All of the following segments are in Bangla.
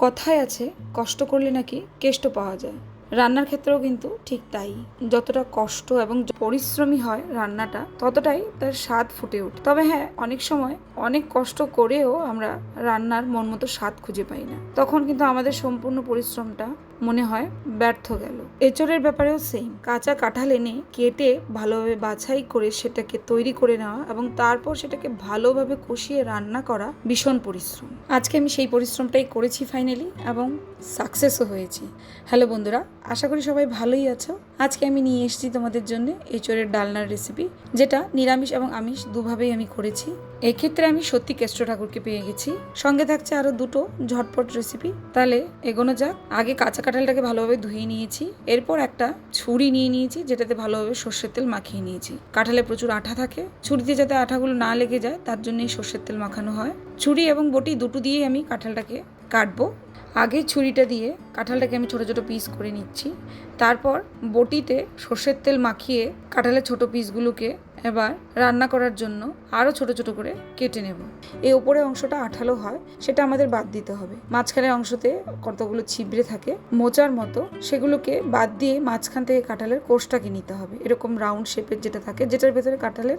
কথায় আছে কষ্ট করলে নাকি কেষ্ট পাওয়া যায়। রান্নার ক্ষেত্রেও কিন্তু ঠিক তাই। যতটা কষ্ট এবং পরিশ্রমী হয় রান্নাটা, ততটাই তার স্বাদ ফুটে ওঠে। তবে হ্যাঁ অনেক সময় অনেক কষ্ট করেও আমরা রান্নার মন মতো স্বাদ খুঁজে পাই না। তখন কিন্তু আমাদের সম্পূর্ণ পরিশ্রমটা মনে হয় ব্যর্থ গেল। এচড়ের ব্যাপারেও সেম কাঁচা কাঁঠাল এনে কেটে ভালোভাবে বাছাই করে সেটাকে তৈরি করে নেওয়া এবং তারপর সেটাকে ভালোভাবে কষিয়ে রান্না করা ভীষণ পরিশ্রম। আজকে আমি সেই পরিশ্রমটাই করেছি ফাইনালি এবং সাকসেসও হয়েছি। হ্যালো বন্ধুরা আশা করি সবাই ভালোই আছো। আজকে আমি নিয়ে এসেছি তোমাদের জন্য এঁচড়ের ডালনার রেসিপি যেটা নিরামিষ এবং আমিষ দুভাবেই আমি করেছি। এক্ষেত্রে আমি সত্যি কেষ্ট ঠাকুরকে পেয়ে গেছি। সঙ্গে থাকছে আরও দুটো ঝটপট রেসিপি তাহলে এগোনো যাক। আগে কাঁচা কাঁঠালটাকে ভালোভাবে ধুয়ে নিয়েছি। এরপর একটা ছুরি নিয়ে নিয়েছি, যেটাতে ভালোভাবে সর্ষের তেল মাখিয়ে নিয়েছি। কাঁঠালে প্রচুর আঠা থাকে। ছুরিতে যাতে আঠাগুলো না লেগে যায়, তার জন্যই সর্ষের তেল মাখানো হয়। ছুরি এবং বটি দুটো দিয়েই আমি কাঁঠালটাকে কাটবো। আগে ছুরিটা দিয়ে কাঁঠালটাকে আমি ছোটো ছোটো পিস করে নিচ্ছি। তারপর বটিতে সর্ষের তেল মাখিয়ে কাঁঠালের ছোটো পিসগুলোকে এবার রান্না করার জন্য আরও ছোট ছোট করে কেটে নেব। এই ওপরের অংশটা আঠালো হয়, সেটা আমাদের বাদ দিতে হবে। মাঝখানের অংশতে কতগুলো ছিবড়ে থাকে, মোচার মতো সেগুলোকে বাদ দিয়ে মাঝখান থেকে কাঁঠালের কোষটাকে নিতে হবে। এরকম রাউন্ড শেপের যেটা থাকে, যেটার ভেতরে কাঁঠালের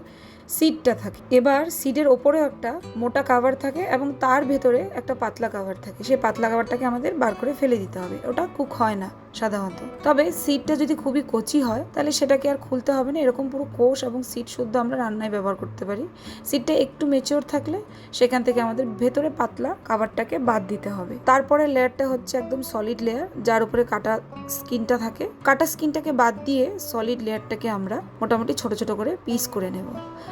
সিডটা থাকে। এবার সিডের ওপরে একটা মোটা কাভার থাকে এবং তার ভেতরে একটা পাতলা কাভার থাকে। সেই পাতলা কাভারটাকে আমাদের বার করে ফেলে দিতে হবে। ওটা কুক হয় না। সাধারণত। তবে সিটটা যদি খুবই কচি হয়, তাহলে সেটাকে আর খুলতে হবে না। এরকম পুরো কোষ এবং সিট শুদ্ধ আমরা রান্নায় ব্যবহার করতে পারি। সিটটা একটু মেচিওর থাকলে সেখান থেকে আমাদের ভেতরে পাতলা কাভারটাকে বাদ দিতে হবে। তারপরে লেয়ারটা হচ্ছে একদম সলিড লেয়ার যার উপরে কাটা স্কিনটা থাকে। কাটা স্কিনটাকে বাদ দিয়ে সলিড লেয়ারটাকে আমরা মোটামুটি ছোট ছোট করে পিস করে নেব।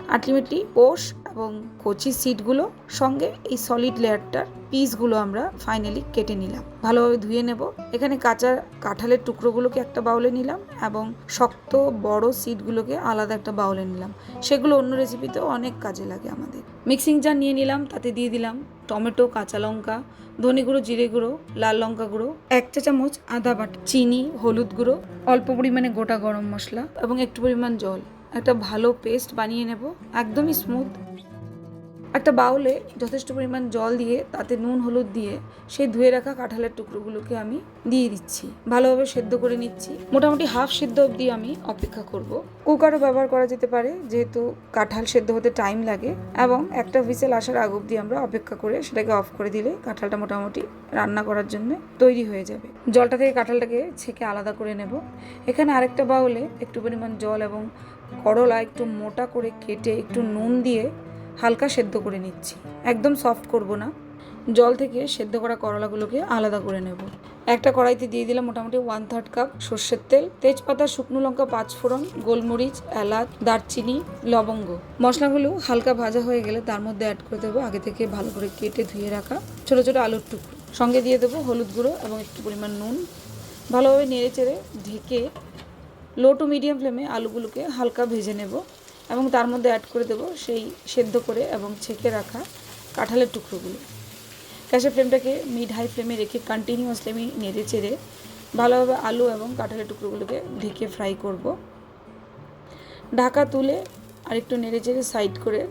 আলটিমেটলি কোষ এবং কচি সিটগুলো সঙ্গে এই সলিড লেয়ারটার পিসগুলো আমরা ফাইনালি কেটে নিলাম। ভালোভাবে ধুয়ে নেব। এখানে কাঁচা কাঁঠালের টুকরোগুলোকে একটা বাউলে নিলাম এবং শক্ত বড় সিটগুলোকে আলাদা একটা বাউলে নিলাম। সেগুলো অন্য রেসিপিতেও অনেক কাজে লাগে আমাদের। মিক্সিং জার নিয়ে নিলাম, তাতে দিয়ে দিলাম টমেটো, কাঁচা লঙ্কা, ধনে গুঁড়ো, জিরে গুঁড়ো, লাল লঙ্কা গুঁড়ো, এক চা চামচ আদা বাটা, চিনি, হলুদ গুঁড়ো, অল্প পরিমাণে গোটা গরম মশলা এবং একটু পরিমাণ জল। একটা ভালো পেস্ট বানিয়ে নেব। একদমই স্মুথ একটা বাউলে যথেষ্ট পরিমাণ জল দিয়ে, তাতে নুন, হলুদ দিয়ে সেই ধুয়ে রাখা কাঁঠালের টুকরোগুলোকে আমি দিয়ে দিচ্ছি। ভালোভাবে সেদ্ধ করে নিচ্ছি। মোটামুটি হাফ সেদ্ধ অবধি আমি অপেক্ষা করব। কুকারও ব্যবহার করা যেতে পারে, যেহেতু কাঁঠাল সেদ্ধ হতে টাইম লাগে এবং একটা হুইসেল আসার আগ অবধি আমরা অপেক্ষা করে সেটাকে অফ করে দিলে কাঁঠালটা মোটামুটি রান্না করার জন্য তৈরি হয়ে যাবে। জলটা থেকে কাঁঠালটাকে ছেঁকে আলাদা করে নেব। এখানে আরেকটা বাউলে একটু পরিমাণ জল এবং করলা একটু মোটা করে কেটে একটু নুন দিয়ে হালকা সেদ্ধ করে নিচ্ছি। একদম সফট করব না। জল থেকে সেদ্ধ করা করলাগুলোকে আলাদা করে নেব। একটা কড়াইতে দিয়ে দিলাম মোটামুটি ওয়ান থার্ড কাপ সর্ষের তেল, তেজপাতা, শুকনো লঙ্কা পাঁচ ফোড়ন গোলমরিচ, এলাচ, দারচিনি, লবঙ্গ। মশলাগুলো হালকা ভাজা হয়ে গেলে তার মধ্যে অ্যাড করে দেবো আগে থেকে ভালো করে কেটে ধুয়ে রাখা ছোটো ছোটো আলুর টুকরো। সঙ্গে দিয়ে দেবো হলুদ গুঁড়ো এবং একটু পরিমাণ নুন। ভালোভাবে নেড়ে চেড়ে ঢেকে লো টু মিডিয়াম ফ্লেমে আলুগুলোকে হালকা ভেজে নেব। এবং তার মধ্যে অ্যাড করে দেবো সেই সেদ্ধ করে এবং ছেঁকে রাখা কাঁঠালের টুকরোগুলো। গ্যাসের ফ্লেমটাকে মিড হাই ফ্লেমে রেখে কন্টিনিউয়াসলি আমি নেড়ে চেড়ে ভালোভাবে আলু এবং কাঁঠালের টুকরোগুলোকে ঢেকে ফ্রাই করব। ঢাকা তুলে আর একটু নেড়ে চেড়ে সাইড করে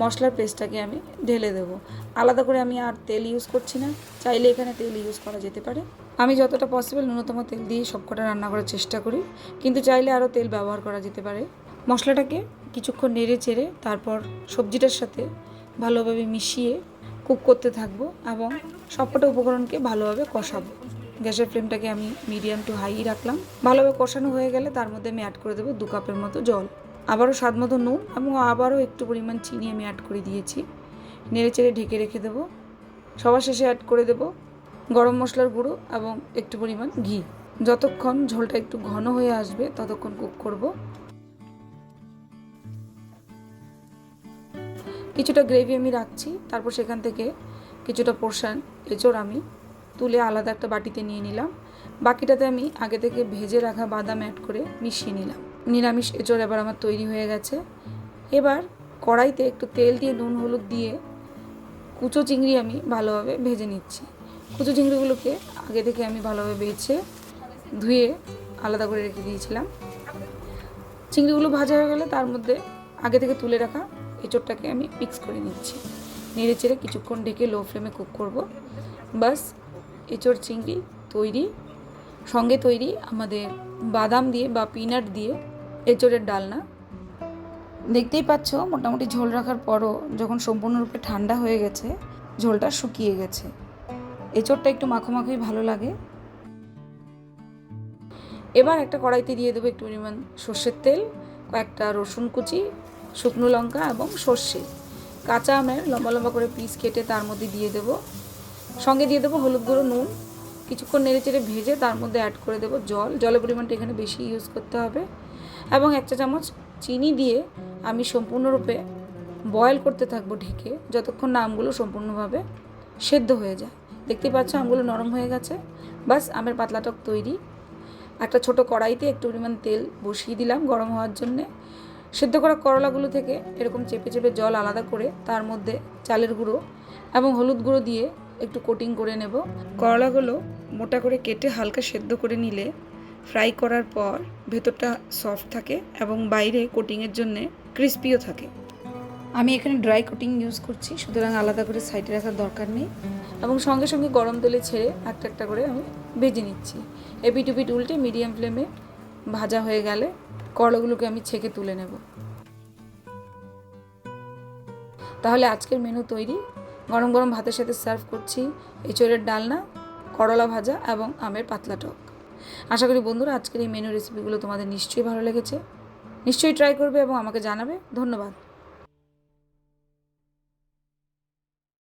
মশলার পেস্টটাকে আমি ঢেলে দেবো। আলাদা করে আমি আর তেল ইউজ করছি না, চাইলে এখানে তেল ইউজ করা যেতে পারে। আমি যতটা পসিবল ন্যূনতম তেল দিয়ে সবকটা রান্না করার চেষ্টা করি, কিন্তু চাইলে আরও তেল ব্যবহার করা যেতে পারে। মশলাটাকে কিছুক্ষণ নেড়ে চেড়ে তারপর সবজিটার সাথে ভালোভাবে মিশিয়ে কুক করতে থাকব এবং সবকটা উপকরণকে ভালোভাবে কষাবো। গ্যাসের ফ্লেমটাকে আমি মিডিয়াম টু হাই রাখলাম। ভালোভাবে কষানো হয়ে গেলে তার মধ্যে আমি অ্যাড করে দেবো দু কাপের মতো জল। আবারও স্বাদ মতো নুন এবং আবারও একটু পরিমাণ চিনি আমি অ্যাড করে দিয়েছি। নেড়ে চেড়ে ঢেকে রেখে দেবো। সবার শেষে অ্যাড করে দেবো গরম মশলার গুঁড়ো এবং একটু পরিমাণ ঘি। যতক্ষণ ঝোলটা একটু ঘন হয়ে আসবে, ততক্ষণ কুক করব। কিছুটা গ্রেভি আমি রাখছি, তারপর সেখান থেকে কিছুটা পোর্শন এঁচড় আমি তুলে আলাদা একটা বাটিতে নিয়ে নিলাম। বাকিটাতে আমি আগে থেকে ভেজে রাখা বাদাম অ্যাড করে মিশিয়ে নিলাম। নিরামিষ এঁচড় এবার আমার তৈরি হয়ে গেছে। এবার কড়াইতে একটু তেল দিয়ে নুন, হলুদ দিয়ে কুচো চিংড়ি আমি ভালোভাবে ভেজে নিচ্ছি। কুচো চিংড়িগুলোকে আগে থেকে আমি ভালোভাবে বেছে ধুয়ে আলাদা করে রেখে দিয়েছিলাম। চিংড়িগুলো ভাজা হয়ে গেলে তার মধ্যে আগে থেকে তুলে রাখা এঁচোড়টাকে আমি মিক্স করে নিচ্ছি। নেড়ে চেড়ে কিছুক্ষণ ঢেকে লো ফ্লেমে কুক করব। বাস এঁচড় চিংড়ি তৈরি। সঙ্গে তৈরি আমাদের বাদাম দিয়ে বা পিনাট দিয়ে এঁচড়ের ডালনা। দেখতেই পাচ্ছ, মোটামুটি ঝোল রাখার পরও যখন সম্পূর্ণরূপে ঠান্ডা হয়ে গেছে, ঝোলটা শুকিয়ে গেছে। এঁচড়টা একটু মাখো মাখোই ভালো লাগে। এবার একটা কড়াইতে দিয়ে দেবো একটু পরিমাণ সর্ষের তেল, কয়েকটা রসুন কুচি শুকনো লঙ্কা এবং সর্ষে। কাঁচা আমের লম্বা লম্বা করে পিস কেটে তার মধ্যে দিয়ে দেবো। সঙ্গে দিয়ে দেবো হলুদ গুঁড়ো, নুন। কিছুক্ষণ নেড়ে চেড়ে ভেজে তার মধ্যে অ্যাড করে দেবো জল। জলের পরিমাণটা এখানে বেশি ইউজ করতে হবে। এবং এক চা চামচ চিনি দিয়ে আমি সম্পূর্ণরূপে বয়েল করতে থাকব ঢেকে, যতক্ষণ না আমগুলো সম্পূর্ণভাবে সেদ্ধ হয়ে যায়। দেখতেই পাচ্ছ আমগুলো নরম হয়ে গেছে। বাস আমের পাতলা টক তৈরি। একটা ছোট কড়াইতে একটু পরিমাণ তেল বসিয়ে দিলাম গরম হওয়ার জন্যে। সেদ্ধ করা করলাগুলো থেকে এরকম চেপে চেপে জল আলাদা করে তার মধ্যে চালের গুঁড়ো এবং হলুদ গুঁড়ো দিয়ে একটু কোটিং করে নেব। করলাগুলো মোটা করে কেটে হালকা সেদ্ধ করে নিলে ফ্রাই করার পর ভেতরটা সফট থাকে এবং বাইরে কোটিংয়ের জন্যে ক্রিস্পিও থাকে। আমি এখানে ড্রাই কোটিং ইউজ করছি, সুতরাং আলাদা করে সাইডে রাখার দরকার নেই এবং সঙ্গে সঙ্গে গরম তেলে ছেড়ে একটা একটা করে আমি ভেজে নিচ্ছি। এপিট উপিট উল্টে মিডিয়াম ফ্লেমে ভাজা হয়ে গেলে করলাগুলোকে আমি ছেঁকে তুলে নেব। তাহলে আজকের মেনু তৈরি। গরম গরম ভাতের সাথে সার্ভ করছি এঁচড়ের ডালনা, করলা ভাজা এবং আমের পাতলা টক। আশা করি বন্ধুরা আজকের এই মেনু রেসিপিগুলো তোমাদের নিশ্চয়ই ভালো লেগেছে। নিশ্চয়ই ট্রাই করবে এবং আমাকে জানাবে। ধন্যবাদ।